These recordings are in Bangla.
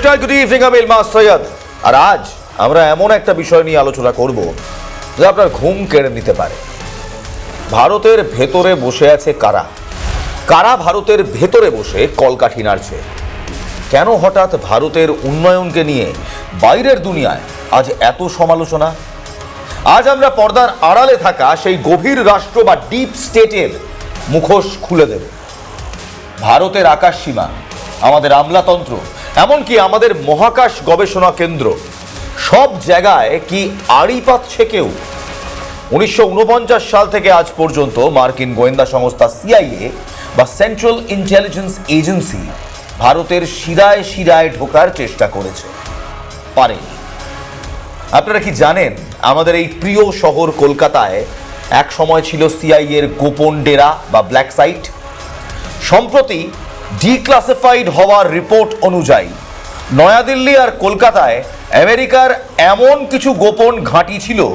নমস্কার গুড ইভিনিং আমি ইলমাস সৈয়দ। আর আজ আমরা এমন একটা বিষয় নিয়ে আলোচনা করব যা আপনার ঘুম কেড়ে নিতে পারে। ভারতের ভেতরে বসে আছে কারা? কারা ভারতের ভেতরে বসে কলকাঠি নাড়ছে? কেন হঠাৎ ভারতের উন্নয়নকে নিয়ে বাইরের দুনিয়ায় আজ এত সমালোচনা? আজ আমরা পর্দার আড়ালে থাকা সেই গভীর রাষ্ট্র বা ডিপ স্টেটের মুখোশ খুলে দেব। ভারতের আকাশ সীমা আমাদের আমলাতন্ত্র এমনকি আমাদের মহাকাশ গবেষণা কেন্দ্র, সব জায়গায় কি আড়ি পাচ্ছে কেউ উনিশশো উনপঞ্চাশ সাল থেকে আজ পর্যন্ত মার্কিন গোয়েন্দা সংস্থা সিআইএ বা সেন্ট্রাল ইন্টেলিজেন্স এজেন্সি ভারতের শিরায় শিরায় ঢোকার চেষ্টা করেছে। পারেনি। আপনারা কি জানেন, আমাদের এই প্রিয় শহর কলকাতায় এক সময় ছিল সিআইএর এর গোপন ডেরা বা ব্ল্যাক সাইট? সম্প্রতি ডিক্লাসিফাইড হওয়ার রিপোর্ট অনুযায়ী, নয়াদিল্লি আর কলকাতায় আমেরিকার এমন কিছু গোপন ঘাঁটি ছিল,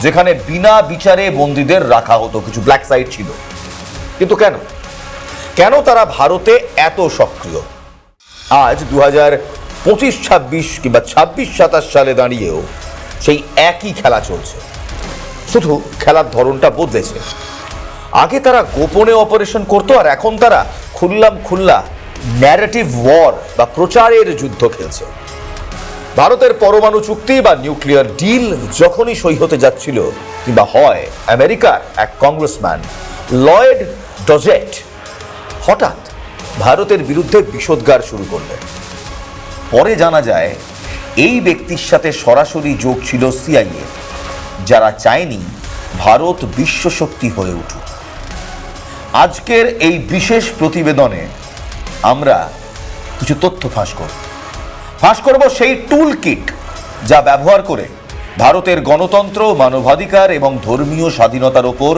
যেখানে বিনা বিচারে বন্দীদের রাখা হতো, কিছু ব্ল্যাক সাইট ছিল। কিন্তু কেন? কেন তারা ভারতে এত সক্রিয়? আজ দু হাজার পঁচিশ ছাব্বিশ কিংবা ছাব্বিশ সাতাশ সালে দাঁড়িয়েও সেই একই খেলা চলছে। শুধু খেলার ধরনটা বদলেছে। আগে তারা গোপনে অপারেশন করতো আর এখন তারা খুল্লাম খুল্লা ন্যারেটিভ ওয়ার বা প্রচারের যুদ্ধ খেলছে। ভারতের পরমাণু চুক্তি বা নিউক্লিয়ার ডিল যখনই সই হতে যাচ্ছিল কিংবা হয়, আমেরিকার এক কংগ্রেসম্যান লয়েড ডজেট হঠাৎ ভারতের বিরুদ্ধে বিষোদ্গার শুরু করলেন। পরে জানা যায়, এই ব্যক্তির সাথে সরাসরি যোগ ছিল সিআইএ যারা চায়নি ভারত বিশ্বশক্তি হয়ে উঠুক। আজকের এই বিশেষ প্রতিবেদনে আমরা কিছু তথ্য ফাঁস করব। ফাঁস করব সেই টুল কিট যা ব্যবহার করে ভারতের গণতন্ত্র, মানবাধিকার এবং ধর্মীয় স্বাধীনতার ওপর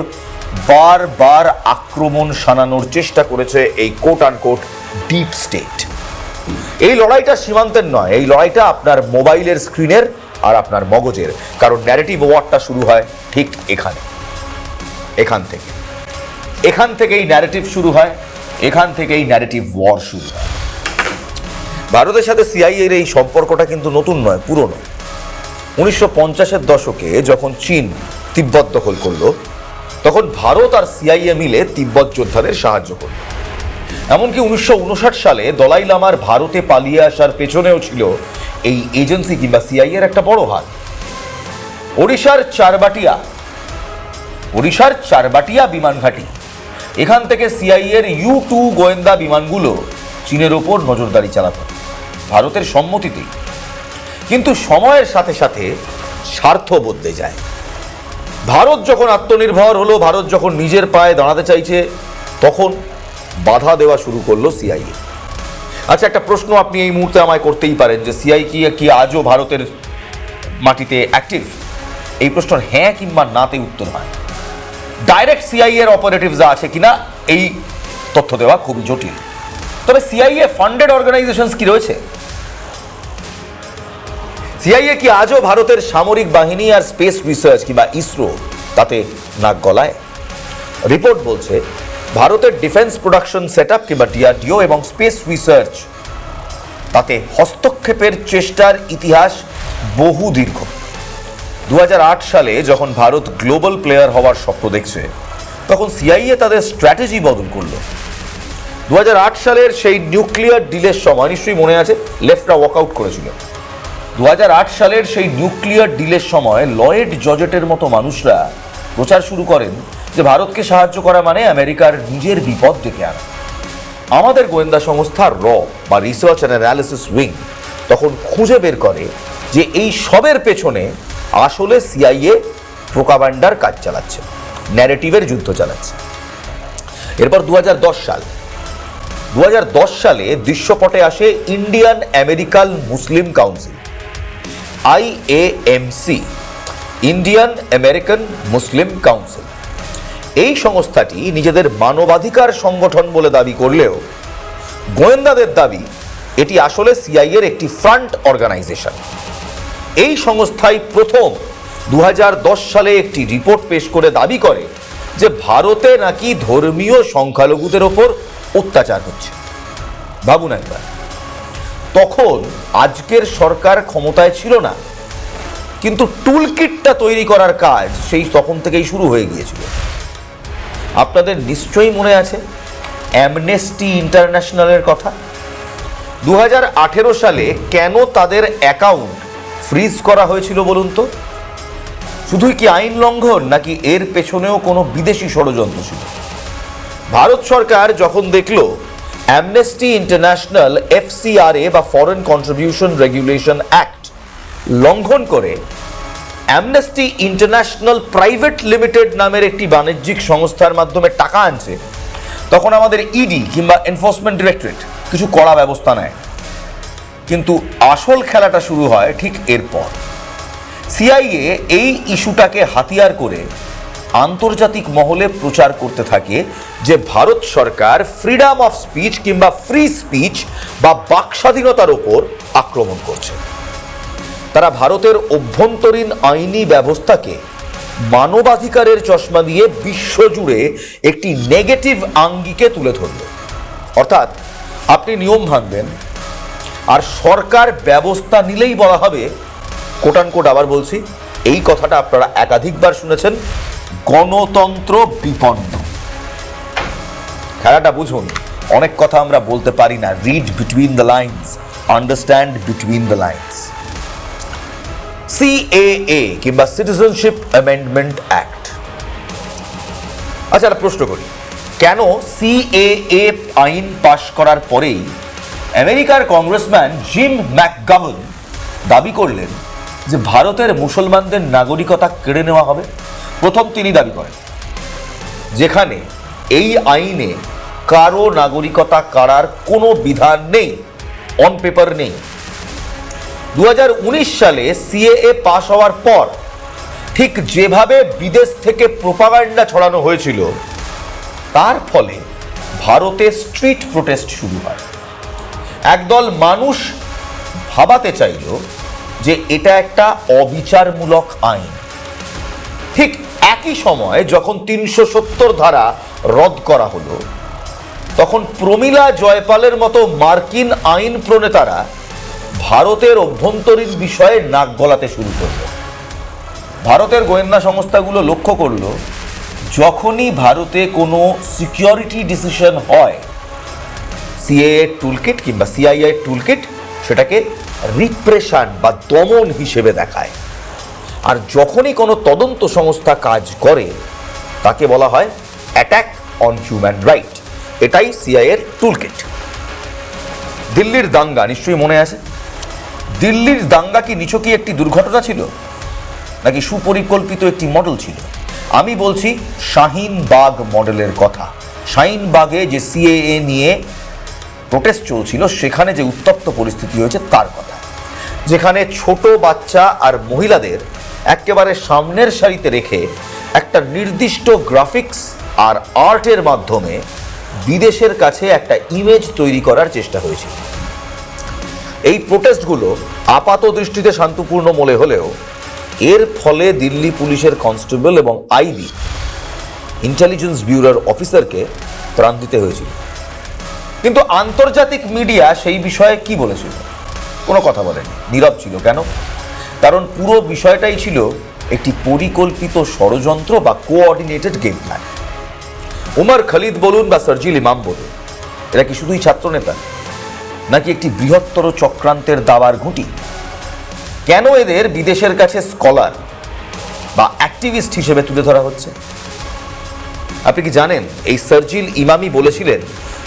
বারবার আক্রমণ শানানোর চেষ্টা করেছে এই কোট আনকোট ডিপ স্টেট এই লড়াইটা সীমান্তের নয়, এই লড়াইটা আপনার মোবাইলের স্ক্রিনের আর আপনার মগজের, কারণ ন্যারেটিভ ওয়ারটা শুরু হয় ঠিক এখানে, এখান থেকে। এখান থেকেই ন্যারেটিভ শুরু হয়, এখান থেকেই ন্যারেটিভ ওয়ার শুরু হয়। ভারতের সাথে সিআইএর এই সম্পর্কটা কিন্তু নতুন নয়, পুরনো। উনিশশো পঞ্চাশের দশকে যখন চীন তিব্বত দখল করল, তখন ভারত আর সিআইএ মিলে তিব্বত যোদ্ধাদের সাহায্য করল। এমনকি উনিশশো উনষাট সালে দলাই লামার ভারতে পালিয়ে আসার পেছনেও ছিল এই এজেন্সি কিংবা সিআইএর একটা বড় হাত। ওড়িশার চারবাটিয়া ওড়িশার চারবাটিয়া বিমান ঘাঁটি এখান থেকে সিআইএর ইউ টু গোয়েন্দা বিমানগুলো চীনের ওপর নজরদারি চালাত ভারতের সম্মতিতেই। কিন্তু সময়ের সাথে সাথে স্বার্থ বদলে যায়। ভারত যখন আত্মনির্ভর হলো, ভারত যখন নিজের পায়ে দাঁড়াতে চাইছে, তখন বাধা দেওয়া শুরু করল সিআইএ। আচ্ছা একটা প্রশ্ন আপনি এই মুহূর্তে আমায় করতেই পারেন যে সিআই কি কি আজও ভারতের মাটিতে অ্যাক্টিভ এই প্রশ্নের হ্যাঁ কিংবা নাতে উত্তর হয়। ডাইরেক্ট সিআই এর অপারেটিভস আছে কিনা এই তথ্য দেওয়া খুবই জটিল। তবে সিআইএ ফান্ডেড অর্গানাইজেশনস কি রয়েছে? সিআইএ কি আজও ভারতের সামরিক বাহিনী আর স্পেস রিসার্চ কিংবা ইসরো তাতে নাক গলায়? রিপোর্ট বলছে, ভারতের ডিফেন্স প্রোডাকশন সেট আপ কিংবা ডিআরডিও এবং স্পেস রিসার্চ তাতে হস্তক্ষেপের চেষ্টার ইতিহাস বহু দীর্ঘ। দু হাজার আট সালে যখন ভারত গ্লোবাল প্লেয়ার হওয়ার স্বপ্ন দেখছে, তখন সিআইএ তাদের স্ট্র্যাটেজি বদল করল। দু সালের সেই নিউক্লিয়ার ডিলের সময়, নিশ্চয়ই মনে আছে, লেফটরা ওয়াকআউট করেছিল। দু হাজার আট সালের সেই নিউক্লিয়ার ডিলের সময়, লয়েড জজেটের মতো মানুষরা প্রচার শুরু করেন যে ভারতকে সাহায্য করা মানে আমেরিকার নিজের বিপদ ডেকে আনা। আমাদের গোয়েন্দা সংস্থা র বা রিসার্চ অ্যান্ড অ্যানালিসিস উইং তখন খুঁজে বের করে যে এই সবের পেছনে আসলে সিআইএ প্রোকাবান্ডার কাজ চালাচ্ছে, ন্যারেটিভের যুদ্ধ চালাচ্ছে। এরপর দু হাজার দশ সাল। দু হাজার দশ সালে দৃশ্যপটে আসে Indian American Muslim council IAMC Indian American Muslim council. এই সংস্থাটি নিজেদের মানবাধিকার সংগঠন বলে দাবি করলেও গোয়েন্দাদের দাবি, এটি আসলে সিআইএর একটি ফ্রন্ট অর্গানাইজেশন। এই সংস্থাই প্রথম দু হাজার দশ সালে একটি রিপোর্ট পেশ করে দাবি করে যে ভারতে নাকি ধর্মীয় সংখ্যালঘুদের ওপর অত্যাচার হচ্ছে। ভাবুন একবার। তখন আজকের সরকার ক্ষমতায় ছিল না, কিন্তু টুলকিটটা তৈরি করার কাজ সেই তখন থেকেই শুরু হয়ে গিয়েছিল। আপনাদের নিশ্চয়ই মনে আছে অ্যামনেস্টি ইন্টারন্যাশনালের কথা। দু হাজার আঠেরো সালে কেন তাদের অ্যাকাউন্ট ফ্রিজ করা হয়েছিল বলুন তো? শুধুই কি আইন লঙ্ঘন, নাকি এর পেছনেও কোনো বিদেশি ষড়যন্ত্র ছিল? ভারত সরকার যখন দেখল অ্যামনেস্টি ইন্টারন্যাশনাল এফসিআরএ বা ফরেন কন্ট্রিবিউশন রেগুলেশন অ্যাক্ট লঙ্ঘন করে অ্যামনেস্টি ইন্টারন্যাশনাল প্রাইভেট লিমিটেড নামের একটি বাণিজ্যিক সংস্থার মাধ্যমে টাকা আনছে। তখন আমাদের ইডি কিংবা এনফোর্সমেন্ট ডিরেক্টরেট কিছু কড়া ব্যবস্থা নেয়। কিন্তু আসল খেলাটা শুরু হয় ঠিক এরপর। সিআইএ এই ইস্যুটাকে হাতিয়ার করে আন্তর্জাতিক মহলে প্রচার করতে থাকে যে ভারত সরকার ফ্রিডম অফ স্পিচ কিংবা ফ্রি স্পিচ বা বাক স্বাধীনতার ওপর আক্রমণ করছে। তারা ভারতের অভ্যন্তরীণ আইনি ব্যবস্থাকে মানবাধিকারের চশমা দিয়ে বিশ্বজুড়ে একটি নেগেটিভ আঙ্গিকে তুলে ধরল। অর্থাৎ আপনি নিয়ম ভাঙবেন আর সরকার ব্যবস্থা নিলেই বলা হবে কোটান কোট আবার বলছি, এই কথাটা আপনারা একাধিকবার শুনেছেন, গণতন্ত্র বিপন্ন। খেলাটা বুঝুন, অনেক কথা আমরা বলতে পারি না read between the lines understand between the lines CAA কিংবা সিটিজেনশিপ অ্যামেন্ডমেন্ট অ্যাক্ট আচ্ছা প্রশ্ন করি, কেন সিএএ আইন পাশ করার পরেই আমেরিকার কংগ্রেসম্যান জিম ম্যাকগাভন দাবি করলেন যে ভারতের মুসলমানদের নাগরিকতা কেড়ে নেওয়া হবে। প্রথম তিনি দাবি করেন, যেখানে এই আইনে কারও নাগরিকতা কাড়ার কোনো বিধান নেই অন পেপার নেই। দু হাজার উনিশ সালে সিএএ পাশ হওয়ার পর ঠিক যেভাবে বিদেশ থেকে প্রোপাগান্ডা ছড়ানো হয়েছিল, তার ফলে ভারতে স্ট্রিট প্রোটেস্ট শুরু হয়। একদল মানুষ ভাবাতে চাইল যে এটা একটা অবিচারমূলক আইন। ঠিক একই সময় যখন তিনশো সত্তর ধারা রদ করা হলো, তখন প্রমীলা জয়পালের মতো মার্কিন আইন প্রণেতারা ভারতের অভ্যন্তরীণ বিষয়ে নাক গলাতে শুরু করল। ভারতের গোয়েন্দা সংস্থাগুলো লক্ষ্য করল, যখনই ভারতে কোনো সিকিউরিটি ডিসিশন হয় সিএএ টুলকিট কিংবা সিআইএ টুলকিট সেটাকে রিপ্রেশন বা দমন হিসেবে দেখায়। আর যখনই কোনো তদন্ত সংস্থা কাজ করে, তাকে বলা হয় অ্যাটাক অন হিউম্যান রাইট এটাই সিআইএর টুলকিট দিল্লির দাঙ্গা নিশ্চয়ই মনে আছে? দিল্লির দাঙ্গা কি নিছকই একটি দুর্ঘটনা ছিল? নাকি সুপরিকল্পিত একটি মডেল ছিল? আমি বলছি শাহিন বাগ মডেলের কথা। শাহিন বাগে যে সিএএ নিয়ে প্রোটেস্ট চলছিল, সেখানে যে উত্তপ্ত পরিস্থিতি হয়েছে তার কথা। যেখানে ছোট বাচ্চা আর মহিলাদের একেবারে সামনের সারিতে রেখে একটা নির্দিষ্ট গ্রাফিক্স আর আর্টের মাধ্যমে বিদেশের কাছে একটা ইমেজ তৈরি করার চেষ্টা হয়েছিল। এই প্রোটেস্টগুলো আপাত দৃষ্টিতে শান্তপূর্ণ মনে হলেও এর ফলে দিল্লি পুলিশের কনস্টেবল এবং আইবি ইন্টেলিজেন্স ব্যুরোর অফিসারকে ত্রাণ দিতে হয়েছিল। কিন্তু আন্তর্জাতিক মিডিয়া সেই বিষয়ে কি বলেছিল? কোনো কথা বলেনি। নীরব ছিল কেন? কারণ পুরো বিষয়টাই ছিল একটি পরিকল্পিত ষড়যন্ত্র বা coordinated game plan Umar Khalid বলুন বা সার্জিল ইমাম বলুন, এরা কি শুধুই ছাত্রনেতা? নাকি একটি বৃহত্তর চক্রান্তের দাবার ঘুঁটি? কেন এদের বিদেশের কাছে স্কলার বা অ্যাক্টিভিস্ট হিসেবে তুলে ধরা হচ্ছে? আপনি কি জানেন, এই সার্জিল ইমামি বলেছিলেন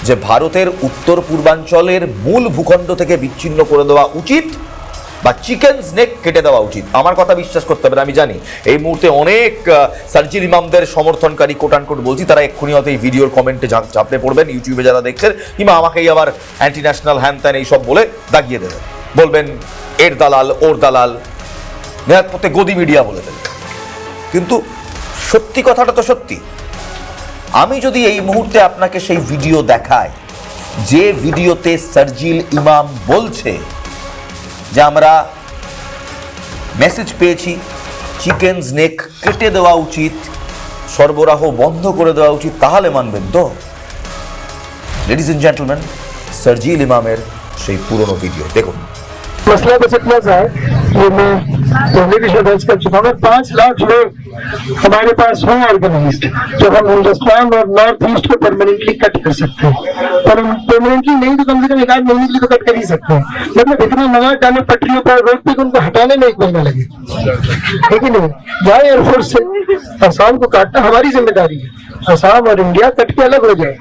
যে ভারতের উত্তর পূর্বাঞ্চলের মূল ভূখণ্ড থেকে বিচ্ছিন্ন করে দেওয়া উচিত বা চিকেন স্নেক কেটে দেওয়া উচিত। আমার কথা বিশ্বাস করতে হবে আমি জানি। এই মুহূর্তে অনেক আহ, সার্জিল ইমামদের সমর্থনকারী কোটান কোট বলছি তারা এক্ষুনি হয়তো এই ভিডিওর কমেন্টে চাপড়ে পড়বেন ইউটিউবে যারা দেখছেন কিংবা আমাকেই আবার অ্যান্টি ন্যাশনাল হ্যান ত্যান এইসব বলে দাগিয়ে দেবেন। বলবেন এর দালাল ওর দালাল। নেহাত পথে গদি মিডিয়া বলে দেবেন কিন্তু সত্যি কথাটা তো সত্যি। আমি যদি এই মুহূর্তে আপনাকে সেই ভিডিও দেখাই, যে ভিডিওতে সার্জিল ইমাম বলছে যে আমরা মেসেজ পেয়েছি, চিকেন স্নেক কেটে দেওয়া উচিত, সরবরাহ বন্ধ করে দেওয়া উচিত, তাহলে মানবেন তো? লেডিস এন্ড জেন্টলম্যান সার্জিল ইমামের সেই পুরনো ভিডিও, দেখুন। মশলা बस इतना सा कि मैं पहले भी शायद कर चुका हूँ पाँच लाख लोग हमारे पास हों ऑर्गेनाइज जो हम हिंदुस्तान और नॉर्थ ईस्ट को परमानेंटली कट कर सकते हैं। पर परमानेंटली नहीं तो कम से कम एक आध महीने के लिए तो कट कर ही सकते हैं। मतलब इतना मंगा डाले पटरियों पर, रोड पे उनको हटाने में एक महीना लगे। है नहीं? एयरफोर्स से आसाम को काटना हमारी ज़िम्मेदारी है। आसाम और इंडिया कट के अलग हो जाए।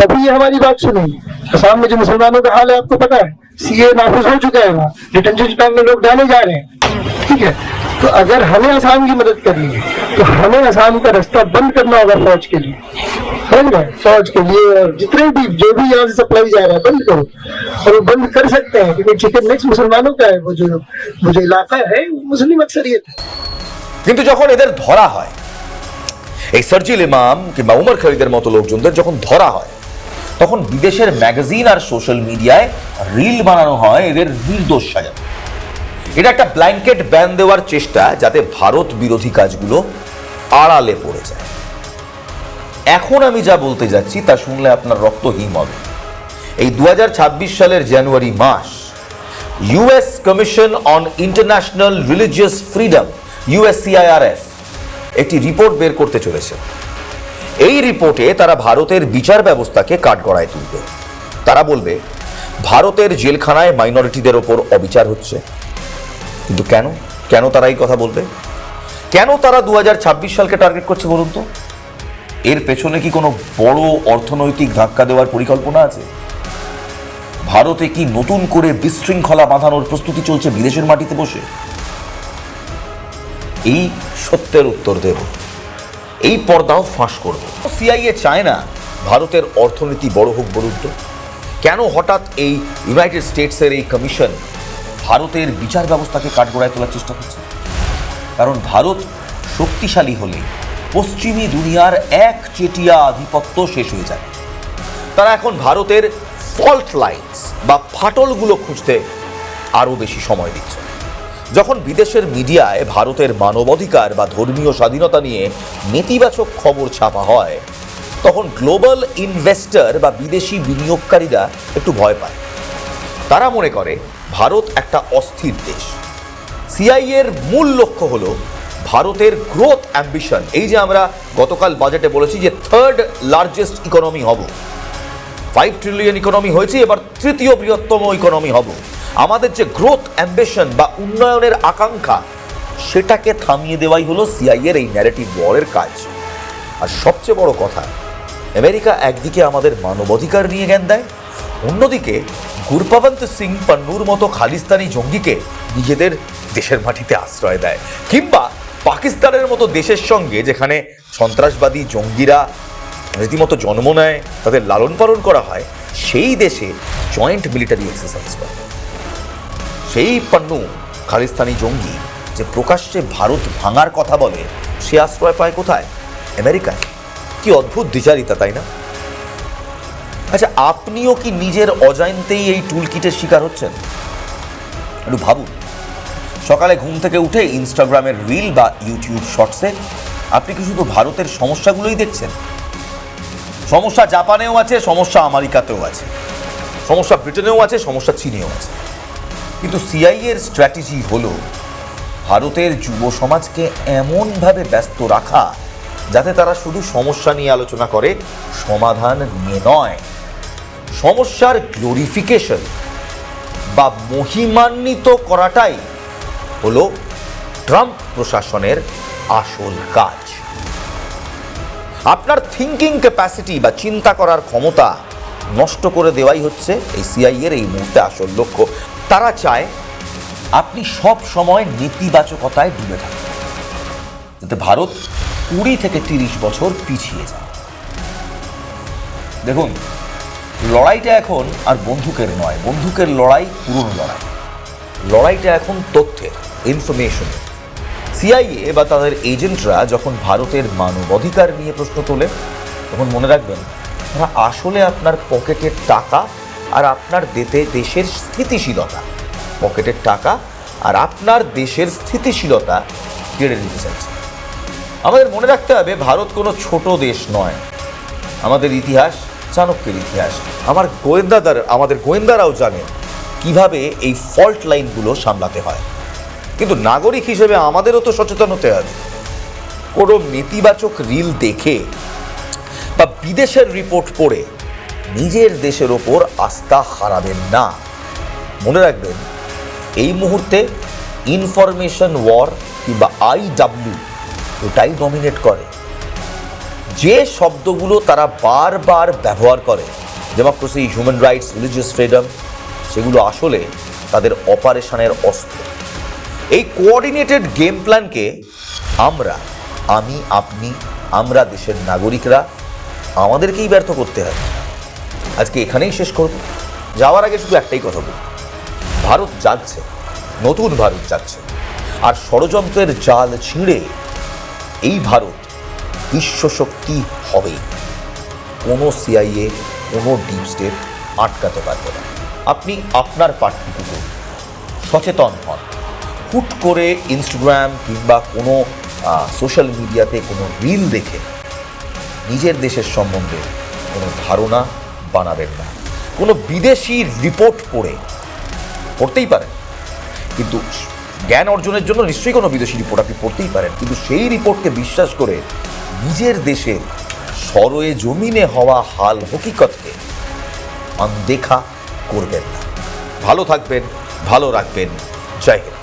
तभी ये हमारी बात सुनेंगे। आसाम में जो मुसलमानों का हाल है, आपको पता है। सीए नाफिज हो चुका है वहाँ। डिटेंशन कैंप में लोग डाले जा रहे हैं। ठीक है तो अगर हमें आसाम की मदद करनी है तो हमें आसाम का रास्ता बंद करना होगा फौज के लिए समझ गए फौज के लिए और जितने भी जो भी यहाँ से सप्लाई जा रहा है बंद करो और वो बंद कर सकते हैं क्योंकि चिकन मिक्स मुसलमानों का है वो जो वो जो इलाका है वो मुस्लिम अक्सरियत है কিন্তু যখন এদের ধরা হয় এই সার্জিল ইমাম কিংবা উমর খালিদের মতো লোকজনদের যখন ধরা হয় তখন বিদেশের ম্যাগাজিন আর সোশ্যাল মিডিয়ায় রিল বানানো হয় এদের নির্দোষ সাজানো এটা একটা ব্ল্যাঙ্কেট ব্যান দেওয়ার চেষ্টা যাতে ভারত বিরোধী কাজগুলো আড়ালে পড়ে যায়। এখন আমি যা বলতে যাচ্ছি তা শুনলে আপনার রক্ত হিম হবে। এই দু সালের জানুয়ারি মাস US commission on international religious freedom USCIRF একটি রিপোর্ট বের করতে চলেছে। এই রিপোর্টে তারা ভারতের বিচার ব্যবস্থাকে কাঠগড়ায় তুলবে। তারা বলবে, ভারতের জেলখানায় মাইনরিটিদের ওপর অবিচার হচ্ছে। কিন্তু কেন? কেন তারা এই কথা বলবে? কেন তারা দু হাজার ছাব্বিশ সালকে টার্গেট করছে বলুন তো? এর পেছনে কি কোনো বড় অর্থনৈতিক ধাক্কা দেওয়ার পরিকল্পনা আছে? ভারতে কি নতুন করে বিশৃঙ্খলা বাঁধানোর প্রস্তুতি চলছে বিদেশের মাটিতে বসে? এই সত্যের উত্তর দেব। এই পর্দাও ফাঁস করব। সিআইএ চায় না ভারতের অর্থনীতি বড় হোক বলুন তো? কেন হঠাৎ এই ইউনাইটেড স্টেটসের এই কমিশন ভারতের বিচার ব্যবস্থাকে কাঠগড়ায় তোলার চেষ্টা করছে। কারণ ভারত শক্তিশালী হলে পশ্চিমী দুনিয়ার এক চেটিয়া আধিপত্য শেষ হয়ে যায়। তারা এখন ভারতের ফল্ট লাইনস বা ফাটলগুলো খুঁজতে আরও বেশি সময় দিচ্ছে। যখন বিদেশের মিডিয়ায় ভারতের মানবাধিকার বা ধর্মীয় স্বাধীনতা নিয়ে নেতিবাচক খবর ছাপা হয়, তখন গ্লোবাল ইনভেস্টর বা বিদেশি বিনিয়োগকারীরা একটু ভয় পায়। তারা মনে করে ভারত একটা অস্থির দেশ। সিআইএর মূল লক্ষ্য হলো ভারতের গ্রোথ অ্যাম্বিশন এই যে আমরা গতকাল বাজেটে বলেছি যে থার্ড লার্জেস্ট ইকোনমি হব। ফাইভ ট্রিলিয়ন ইকোনমি হয়েছে, এবার তৃতীয় বৃহত্তম ইকোনমি হব। আমাদের যে গ্রোথ অ্যাম্বিশন বা উন্নয়নের আকাঙ্ক্ষা, সেটাকে থামিয়ে দেওয়াই হলো সিআইএর এই ন্যারেটিভ ওয়ারের কাজ। আর সবচেয়ে বড় কথা, আমেরিকা একদিকে আমাদের মানবাধিকার নিয়ে জ্ঞান দেয় অন্যদিকে, গুরপাবন্ত সিং পান্নুর মতো খালিস্তানি জঙ্গিকে নিজেদের দেশের মাটিতে আশ্রয় দেয়, কিংবা পাকিস্তানের মতো দেশের সঙ্গে যেখানে সন্ত্রাসবাদী জঙ্গিরা রীতিমতো জন্ম নেয়, তাদের লালন পালন করা হয়, সেই দেশে জয়েন্ট মিলিটারি এক্সারসাইজ করে। সেই পান্নু খালিস্তানি জঙ্গি যে প্রকাশ্যে ভারত ভাঙার কথা বলে, সে আশ্রয় পায় কোথায়? আমেরিকায়। কি অদ্ভুত দ্বিচারিতা, তাই না? আচ্ছা আপনিও কি নিজের অজান্তেই এই টুলকিটের শিকার হচ্ছেন? একটু ভাবুন। সকালে ঘুম থেকে উঠে ইনস্টাগ্রামের রিল বা ইউটিউব শর্টসে আপনি কি শুধু ভারতের সমস্যাগুলোই দেখছেন? সমস্যা জাপানেও আছে, সমস্যা আমেরিকাতেও আছে। সমস্যা ব্রিটেনেও আছে, সমস্যা চীনেও আছে। কিন্তু সিআইএর স্ট্র্যাটেজি হলো ভারতের যুব সমাজকে এমনভাবে ব্যস্ত রাখা, যাতে তারা শুধু সমস্যা নিয়ে আলোচনা করে, সমাধান নিয়ে নয়। সমস্যার গ্লোরিফিকেশন বা মহিমান্বিত করাটাই হলো ট্রাম্প প্রশাসনের আসল কাজ। আপনার থিঙ্কিং ক্যাপাসিটি বা চিন্তা করার ক্ষমতা নষ্ট করে দেওয়াই হচ্ছে এই সিআইয়ের এই মুহূর্তে আসল লক্ষ্য। তারা চায় আপনি সব সময় নেতিবাচকতায় ডুবে থাকেন। যাতে ভারত কুড়ি থেকে তিরিশ বছর পিছিয়ে যায়। দেখুন লড়াইটা এখন আর বন্দুকের নয়, বন্দুকের লড়াই পুরনো লড়াই। লড়াইটা এখন তথ্যের ইনফরমেশন সিআইএ বা তাদের এজেন্টরা যখন ভারতের মানবাধিকার নিয়ে প্রশ্ন তোলে তখন মনে রাখবেন, তারা আসলে আপনার পকেটের টাকা আর আপনার দেতে দেশের স্থিতিশীলতা। পকেটের টাকা আর আপনার দেশের স্থিতিশীলতা কেড়ে নিতে চাইছে। আমাদের মনে রাখতে হবে, ভারত কোনো ছোট দেশ নয়। আমাদের ইতিহাস চাণক্যের ইতিহাস। আমার গোয়েন্দাদার, আমাদের গোয়েন্দারাও জানে কীভাবে এই ফল্ট লাইনগুলো সামলাতে হয়। কিন্তু নাগরিক হিসেবে আমাদেরও তো সচেতন হতে হবে। কোনো নেতিবাচক রিল দেখে বা বিদেশের রিপোর্ট পড়ে নিজের দেশের ওপর আস্থা হারাবেন না। মনে রাখবেন, এই মুহূর্তে ইনফরমেশন ওয়ার কিংবা আইডাব্লিউ ওটাই ডমিনেট করে। যে শব্দগুলো তারা বারবার ব্যবহার করে democracy human rights, religious freedom, সেগুলো আসলে তাদের অপারেশনের অস্ত্র। এই কোঅর্ডিনেটেড গেম প্ল্যানকে আমরা, আমি, আপনি, আমরা দেশের নাগরিকরা, আমাদেরকেই ব্যর্থ করতে হয়। আজকে এখানেই শেষ করব। যাওয়ার আগে শুধু একটাই কথা বলব ভারত জাগছে, নতুন ভারত জাগছে। আর ষড়যন্ত্রের জাল ছিঁড়ে এই ভারত বিশ্বশক্তি হবে। কোনো সিআইএ কোনো ডিপ স্টেট আটকাতে পারবে না। আপনি আপনার পার্টটুকু সচেতন হন। হুট করে ইনস্টাগ্রাম কিংবা কোনো সোশ্যাল মিডিয়াতে কোনো রিল দেখে নিজের দেশের সম্বন্ধে কোনো ধারণা বানাবেন না। কোনো বিদেশি রিপোর্ট পড়ে পড়তেই পারেন। কিন্তু জ্ঞান অর্জনের জন্য নিশ্চয়ই কোনো বিদেশি রিপোর্ট আপনি পড়তেই পারেন। কিন্তু সেই রিপোর্টকে বিশ্বাস করে নিজের দেশের সরয়ে জমিনে হওয়া হাল হকিকতকে দেখা করবেন না। ভালো থাকবেন, ভালো রাখবেন। জয় হিন্দ।